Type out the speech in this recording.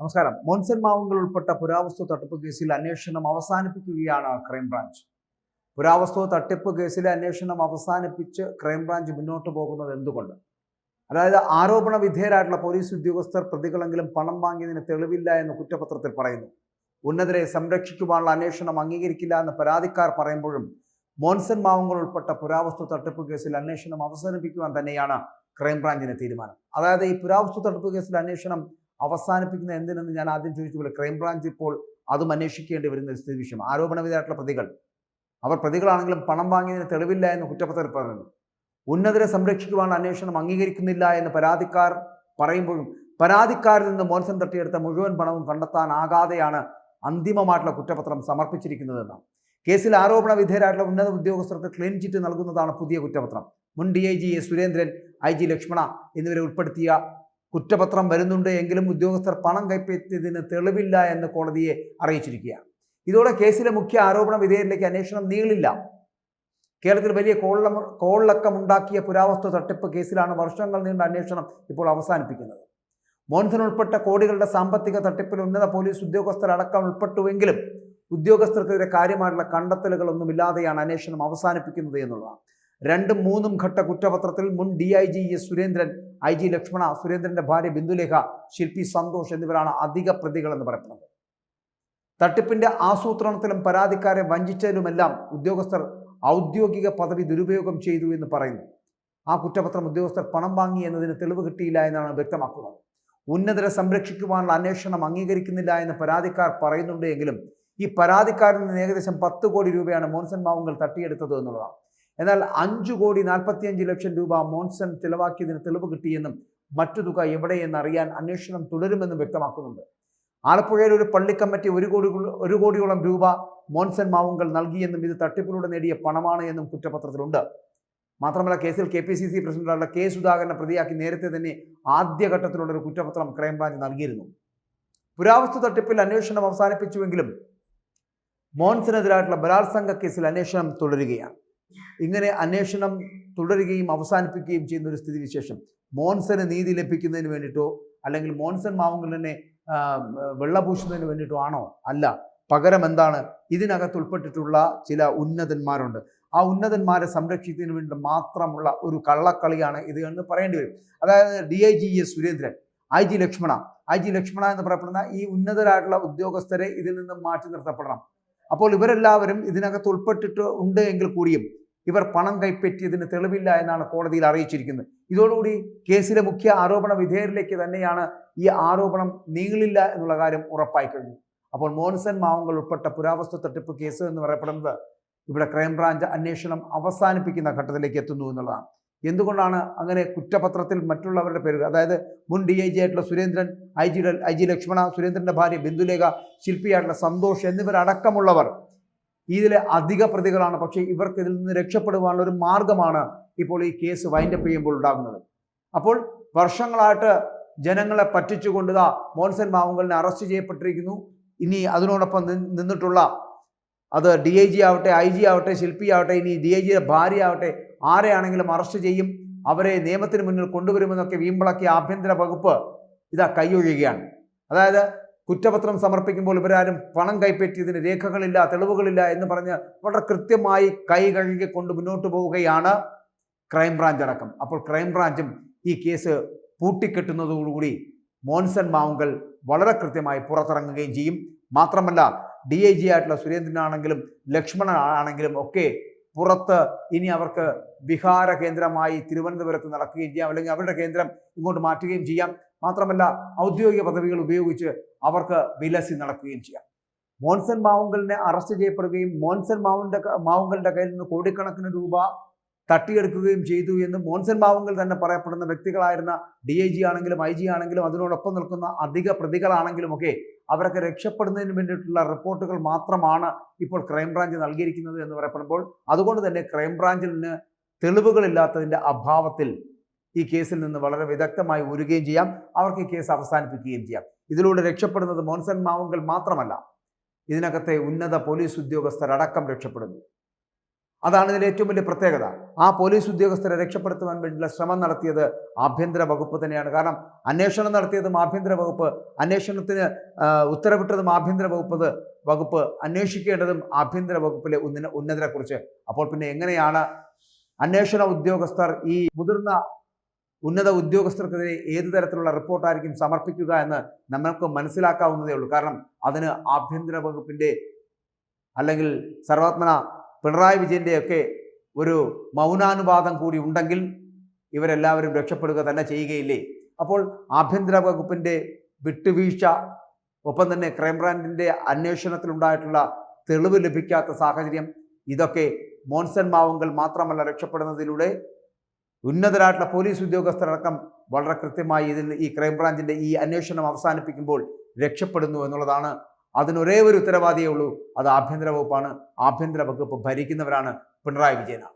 നമസ്കാരം. മോൻസൻ മാവുങ്കൽ ഉൾപ്പെട്ട പുരാവസ്തു തട്ടിപ്പ് കേസിൽ അന്വേഷണം അവസാനിപ്പിക്കുകയാണ് ക്രൈംബ്രാഞ്ച് പുരാവസ്തു തട്ടിപ്പ് കേസിലെ അന്വേഷണം അവസാനിപ്പിച്ച് ക്രൈംബ്രാഞ്ച് മുന്നോട്ട് പോകുന്നത് എന്തുകൊണ്ട്? അതായത് ആരോപണ വിധേയരായിട്ടുള്ള പോലീസ് ഉദ്യോഗസ്ഥർ പ്രതികളെങ്കിലും പണം വാങ്ങിയതിന് തെളിവില്ല എന്ന് കുറ്റപത്രത്തിൽ പറയുന്നു. ഉന്നതരെ സംരക്ഷിക്കുവാനുള്ള അന്വേഷണം അംഗീകരിക്കില്ല എന്ന് പരാതിക്കാർ പറയുമ്പോഴും മോൻസൻ മാവങ്ങൾ ഉൾപ്പെട്ട പുരാവസ്തു തട്ടിപ്പ് കേസിൽ അന്വേഷണം അവസാനിപ്പിക്കുവാൻ തന്നെയാണ് ക്രൈംബ്രാഞ്ചിന്റെ തീരുമാനം. അതായത് ഈ പുരാവസ്തു തട്ടിപ്പ് കേസിൽ അന്വേഷണം അവസാനിപ്പിക്കുന്ന എന്തിനെന്ന് ഞാൻ ആദ്യം ചോദിച്ചു പോലെ ക്രൈംബ്രാഞ്ച് ഇപ്പോൾ അതും അന്വേഷിക്കേണ്ടി വരുന്ന ഒരു സ്ഥിതി വിഷയം. ആരോപണവിധേയരായിട്ടുള്ള പ്രതികൾ. അവർ പ്രതികളാണെങ്കിലും പണം വാങ്ങിയതിന് തെളിവില്ല എന്ന് കുറ്റപത്രം പറയുന്നു. ഉന്നതരെ സംരക്ഷിക്കുവാനുള്ള അന്വേഷണം അംഗീകരിക്കുന്നില്ല എന്ന് പരാതിക്കാർ പറയുമ്പോഴും പരാതിക്കാരിൽ നിന്ന് മോൻസൺ തട്ടിയെടുത്ത മുഴുവൻ പണവും കണ്ടെത്താനാകാതെയാണ് അന്തിമമായിട്ടുള്ള കുറ്റപത്രം സമർപ്പിച്ചിരിക്കുന്നതെന്ന് കേസിൽ ആരോപണ വിധേയരായിട്ടുള്ള ഉന്നത ഉദ്യോഗസ്ഥർക്ക് ക്ലീൻ ചിറ്റ് നൽകുന്നതാണ് പുതിയ കുറ്റപത്രം. മുൻ D I G A Surendran I G Lakshmana എന്നിവരെ ഉൾപ്പെടുത്തിയ കുറ്റപത്രം വരുന്നുണ്ട് എങ്കിലും ഉദ്യോഗസ്ഥർ പണം കൈപ്പറ്റിയതിന് തെളിവില്ല എന്ന് കോടതിയെ അറിയിച്ചിരിക്കുകയാണ്. ഇതോടെ കേസിലെ മുഖ്യ ആരോപണ വിധേയരിലേക്ക് അന്വേഷണം നീളില്ല. കേരളത്തിൽ വലിയ കോളം കോളിളക്കമുണ്ടാക്കിയ പുരാവസ്തു തട്ടിപ്പ് കേസിലാണ് വർഷങ്ങൾ നീണ്ട അന്വേഷണം ഇപ്പോൾ അവസാനിപ്പിക്കുന്നത്. മോൻസൺ ഉൾപ്പെട്ട കോടികളുടെ സാമ്പത്തിക തട്ടിപ്പിൽ ഉന്നത പോലീസ് ഉദ്യോഗസ്ഥരടക്കം ഉൾപ്പെട്ടുവെങ്കിലും ഉദ്യോഗസ്ഥർക്കെതിരെ കാര്യമായിട്ടുള്ള കണ്ടെത്തലുകളൊന്നുമില്ലാതെയാണ് അന്വേഷണം അവസാനിപ്പിക്കുന്നത് എന്നുള്ളതാണ്. രണ്ടും മൂന്നും ഘട്ട കുറ്റപത്രത്തിൽ മുൻ D I G S Surendran I G Lakshmana സുരേന്ദ്രന്റെ ഭാര്യ ബിന്ദുലേഖ ശില്പി സന്തോഷ് എന്നിവരാണ് അധിക പ്രതികൾ എന്ന് പറയപ്പെടുന്നത്. തട്ടിപ്പിന്റെ ആസൂത്രണത്തിലും പരാതിക്കാരെ വഞ്ചിച്ചതിലുമെല്ലാം ഉദ്യോഗസ്ഥർ ഔദ്യോഗിക പദവി ദുരുപയോഗം ചെയ്തു എന്ന് പറയുന്നു. ആ കുറ്റപത്രം ഉദ്യോഗസ്ഥർ പണം വാങ്ങി എന്നതിന് തെളിവ് കിട്ടിയില്ല എന്നാണ് വ്യക്തമാക്കുന്നത്. ഉന്നതരെ സംരക്ഷിക്കുവാനുള്ള അന്വേഷണം അംഗീകരിക്കുന്നില്ല എന്ന് പരാതിക്കാർ പറയുന്നുണ്ട് എങ്കിലും ഈ പരാതിക്കാരിൽ നിന്ന് ഏകദേശം പത്ത് കോടി രൂപയാണ് മോൻസൺ മാവുങ്കൽ തട്ടിയെടുത്തത് എന്നുള്ളതാണ്. എന്നാൽ അഞ്ചു കോടി നാൽപ്പത്തിയഞ്ച് ലക്ഷം രൂപ മോൺസൺ ചിലവാക്കിയതിന് തെളിവ് കിട്ടിയെന്നും മറ്റു തുക എവിടെയെന്ന് അറിയാൻ അന്വേഷണം തുടരുമെന്നും വ്യക്തമാക്കുന്നുണ്ട്. ആലപ്പുഴയിൽ ഒരു പള്ളി കമ്മിറ്റി ഒരു കോടി ഒരു കോടിയോളം രൂപ മോൻസൺ മാവുങ്കൽ നൽകിയെന്നും ഇത് തട്ടിപ്പിലൂടെ നേടിയ പണമാണ് എന്നും കുറ്റപത്രത്തിലുണ്ട്. മാത്രമല്ല കേസിൽ കെ പി സി സി പ്രസിഡന്റായുള്ള കെ സുധാകരനെ പ്രതിയാക്കി നേരത്തെ തന്നെ ആദ്യഘട്ടത്തിലുള്ള ഒരു കുറ്റപത്രം ക്രൈംബ്രാഞ്ച് നൽകിയിരുന്നു. പുരാവസ്തു തട്ടിപ്പിൽ അന്വേഷണം അവസാനിപ്പിച്ചുവെങ്കിലും മോൻസിനെതിരായിട്ടുള്ള ബലാത്സംഗ കേസിൽ അന്വേഷണം തുടരുകയാണ്. ഇങ്ങനെ അന്വേഷണം തുടരുകയും അവസാനിപ്പിക്കുകയും ചെയ്യുന്ന ഒരു സ്ഥിതിവിശേഷം. മോൻസന് നീതി ലഭിക്കുന്നതിന് വേണ്ടിയിട്ടോ അല്ലെങ്കിൽ മോൺസൺ മാവുങ്കലിനെ വെള്ളപൂശുന്നതിന് വേണ്ടിയിട്ടോ ആണോ? അല്ല. പകരം എന്താണ്? ഇതിനകത്ത് ഉൾപ്പെട്ടിട്ടുള്ള ചില ഉന്നതന്മാരുണ്ട്. ആ ഉന്നതന്മാരെ സംരക്ഷിക്കുന്നതിന് വേണ്ടി മാത്രമുള്ള ഒരു കള്ളക്കളിയാണ് ഇത് എന്ന് പറയേണ്ടി വരും. അതായത് D I G S Surendran I G Lakshmana. I G Lakshmana എന്ന് പറയപ്പെടുന്ന ഈ ഉന്നതരായിട്ടുള്ള ഉദ്യോഗസ്ഥരെ ഇതിൽ നിന്നും മാറ്റി നിർത്തപ്പെടണം. അപ്പോൾ ഇവരെല്ലാവരും ഇതിനകത്ത് ഉൾപ്പെട്ടിട്ട് ഉണ്ട് എങ്കിൽ കൂടിയും ഇവർ പണം കൈപ്പറ്റിയതിന് തെളിവില്ല എന്നാണ് കോടതിയിൽ അറിയിച്ചിരിക്കുന്നത്. ഇതോടുകൂടി കേസിലെ മുഖ്യ ആരോപണ വിധേയരിലേക്ക് തന്നെയാണ് ഈ ആരോപണം നീളില്ല എന്നുള്ള കാര്യം ഉറപ്പായി കഴിഞ്ഞു. അപ്പോൾ മോൻസൺ മാവങ്ങൾ ഉൾപ്പെട്ട പുരാവസ്തു തട്ടിപ്പ് കേസ് എന്ന് പറയപ്പെടുന്നത് ഇവിടെ ക്രൈംബ്രാഞ്ച് അന്വേഷണം അവസാനിപ്പിക്കുന്ന ഘട്ടത്തിലേക്ക് എത്തുന്നു എന്നുള്ളതാണ്. എന്തുകൊണ്ടാണ് അങ്ങനെ കുറ്റപത്രത്തിൽ മറ്റുള്ളവരുടെ പേരുകൾ അതായത് മുൻ ഡി ഐ ജി ആയിട്ടുള്ള Surendran I G I G Lakshmana സുരേന്ദ്രന്റെ ഭാര്യ ബിന്ദുലേഖ ശില്പിയായിട്ടുള്ള സന്തോഷ് എന്നിവരടക്കമുള്ളവർ ഇതിലെ അധിക പ്രതികളാണ്. പക്ഷേ ഇവർക്ക് ഇതിൽ നിന്ന് രക്ഷപ്പെടുവാനുള്ള ഒരു മാർഗമാണ് ഇപ്പോൾ ഈ കേസ് വൈൻഡപ്പ് ചെയ്യുമ്പോൾ ഉണ്ടാകുന്നത്. അപ്പോൾ വർഷങ്ങളായിട്ട് ജനങ്ങളെ പറ്റിച്ചുകൊണ്ട് മോൻസൻ മാവുങ്കലിനെ അറസ്റ്റ് ചെയ്യപ്പെട്ടിരിക്കുന്നു. ഇനി അതിനോടൊപ്പം നിന്നിട്ടുള്ള അത് ഡി ഐ ജി ആവട്ടെ ഐ ജി ആവട്ടെ ശില്പി ആവട്ടെ ഇനി ഡി ഐ ജിയുടെ ഭാര്യ ആവട്ടെ ആരെയാണെങ്കിലും അറസ്റ്റ് ചെയ്യും അവരെ നിയമത്തിന് മുന്നിൽ കൊണ്ടുവരുമെന്നൊക്കെ വീമ്പിളക്കിയ ആഭ്യന്തര വകുപ്പ് ഇതാ കൈയൊഴിയുകയാണ്. അതായത് കുറ്റപത്രം സമർപ്പിക്കുമ്പോൾ ഇവരാരും പണം കൈപ്പറ്റിയതിന് രേഖകളില്ല തെളിവുകളില്ല എന്ന് പറഞ്ഞ് വളരെ കൃത്യമായി കൈ കഴുകി കൊണ്ട് മുന്നോട്ട് പോവുകയാണ് ക്രൈംബ്രാഞ്ച് അടക്കം. അപ്പോൾ ക്രൈംബ്രാഞ്ചും ഈ കേസ് പൂട്ടിക്കെട്ടുന്നതോടുകൂടി മോൻസൺ മാവുങ്കൽ വളരെ കൃത്യമായി പുറത്തിറങ്ങുകയും ചെയ്യും. മാത്രമല്ല ഡി ഐ ജി ആയിട്ടുള്ള സുരേന്ദ്രനാണെങ്കിലും ലക്ഷ്മണൻ ആണെങ്കിലും ഒക്കെ പുറത്ത് ഇനി അവർക്ക് വിഹാര കേന്ദ്രമായി തിരുവനന്തപുരത്ത് നടക്കുകയും ചെയ്യാം. അല്ലെങ്കിൽ അവരുടെ കേന്ദ്രം ഇങ്ങോട്ട് മാറ്റുകയും ചെയ്യാം. മാത്രമല്ല ഔദ്യോഗിക പദവികൾ ഉപയോഗിച്ച് അവർക്ക് വിലസി നടക്കുകയും ചെയ്യാം. മോൻസൺ മാവുങ്കലിനെ അറസ്റ്റ് ചെയ്യപ്പെടുകയും മോൻസൺ മാവുന്റെ മാവുങ്കലിന്റെ കയ്യിൽ നിന്ന് കോടിക്കണക്കിന് രൂപ തട്ടിയെടുക്കുകയും ചെയ്തു എന്ന് മോൻസൺ മാവുങ്കൽ തന്നെ പറയപ്പെടുന്ന വ്യക്തികളായിരുന്ന ഡി ഐ ജി ആണെങ്കിലും ഐ ജി ആണെങ്കിലും അതിനോടൊപ്പം നിൽക്കുന്ന അധിക പ്രതികളാണെങ്കിലും ഒക്കെ അവരൊക്കെ രക്ഷപ്പെടുന്നതിന് വേണ്ടിയിട്ടുള്ള റിപ്പോർട്ടുകൾ മാത്രമാണ് ഇപ്പോൾ ക്രൈംബ്രാഞ്ച് നൽകിയിരിക്കുന്നത് എന്ന് പറയപ്പെടുമ്പോൾ അതുകൊണ്ട് തന്നെ ക്രൈംബ്രാഞ്ചിൽ നിന്ന് തെളിവുകളില്ലാത്തതിന്റെ അഭാവത്തിൽ ഈ കേസിൽ നിന്ന് വളരെ വിദഗ്ധമായി ഉരുകയും ചെയ്യാം. അവർക്ക് ഈ കേസ് അവസാനിപ്പിക്കുകയും ചെയ്യാം. ഇതിലൂടെ രക്ഷപ്പെടുന്നത് മോൻസൺ മാവുങ്കൽ മാത്രമല്ല ഇതിനകത്തെ ഉന്നത പോലീസ് ഉദ്യോഗസ്ഥരടക്കം രക്ഷപ്പെടുന്നു. അതാണ് ഇതിന്റെ ഏറ്റവും വലിയ പ്രത്യേകത. ആ പോലീസ് ഉദ്യോഗസ്ഥരെ രക്ഷപ്പെടുത്തുവാൻ വേണ്ടിയുള്ള ശ്രമം നടത്തിയത് ആഭ്യന്തര വകുപ്പ് തന്നെയാണ്. കാരണം അന്വേഷണം നടത്തിയതും ആഭ്യന്തര വകുപ്പ് അന്വേഷണത്തിന് ഉത്തരവിട്ടതും ആഭ്യന്തര വകുപ്പ് വകുപ്പ് അന്വേഷിക്കേണ്ടതും ആഭ്യന്തര വകുപ്പിലെ ഉന്നതിനെ ഉന്നതരെക്കുറിച്ച് അപ്പോൾ പിന്നെ എങ്ങനെയാണ് അന്വേഷണ ഉദ്യോഗസ്ഥർ ഈ മുതിർന്ന ഉന്നത ഉദ്യോഗസ്ഥർക്കെതിരെ ഏത് തരത്തിലുള്ള റിപ്പോർട്ടായിരിക്കും സമർപ്പിക്കുക എന്ന് നമ്മൾക്ക് മനസ്സിലാക്കാവുന്നതേ ഉള്ളൂ. കാരണം അതിന് ആഭ്യന്തര വകുപ്പിന്റെ അല്ലെങ്കിൽ സർവാത്മന പിണറായി വിജയന്റെ ഒക്കെ ഒരു മൗനാനുവാദം കൂടി ഉണ്ടെങ്കിൽ ഇവരെല്ലാവരും രക്ഷപ്പെടുക തന്നെ ചെയ്യുകയില്ലേ? അപ്പോൾ ആഭ്യന്തര വകുപ്പിന്റെ വിട്ടുവീഴ്ച ഒപ്പം തന്നെ ക്രൈംബ്രാഞ്ചിന്റെ അന്വേഷണത്തിലുണ്ടായിട്ടുള്ള തെളിവ് ലഭിക്കാത്ത സാഹചര്യം ഇതൊക്കെ മോൻസൺ മാവുങ്കൽ മാത്രമല്ല രക്ഷപ്പെടുന്നതിലൂടെ ഉന്നതരായിട്ടുള്ള പോലീസ് ഉദ്യോഗസ്ഥരടക്കം വളരെ കൃത്യമായി ഇതിൽ ഈ ക്രൈംബ്രാഞ്ചിന്റെ ഈ അന്വേഷണം അവസാനിപ്പിക്കുമ്പോൾ രക്ഷപ്പെടുന്നു എന്നുള്ളതാണ്. അതിനൊരേ ഒരു ഉത്തരവാദിയേ ഉള്ളൂ. അത് ആഭ്യന്തര വകുപ്പാണ്. ആഭ്യന്തര വകുപ്പ് ഭരിക്കുന്നവരാണ് പിണറായി വിജയനാണ്.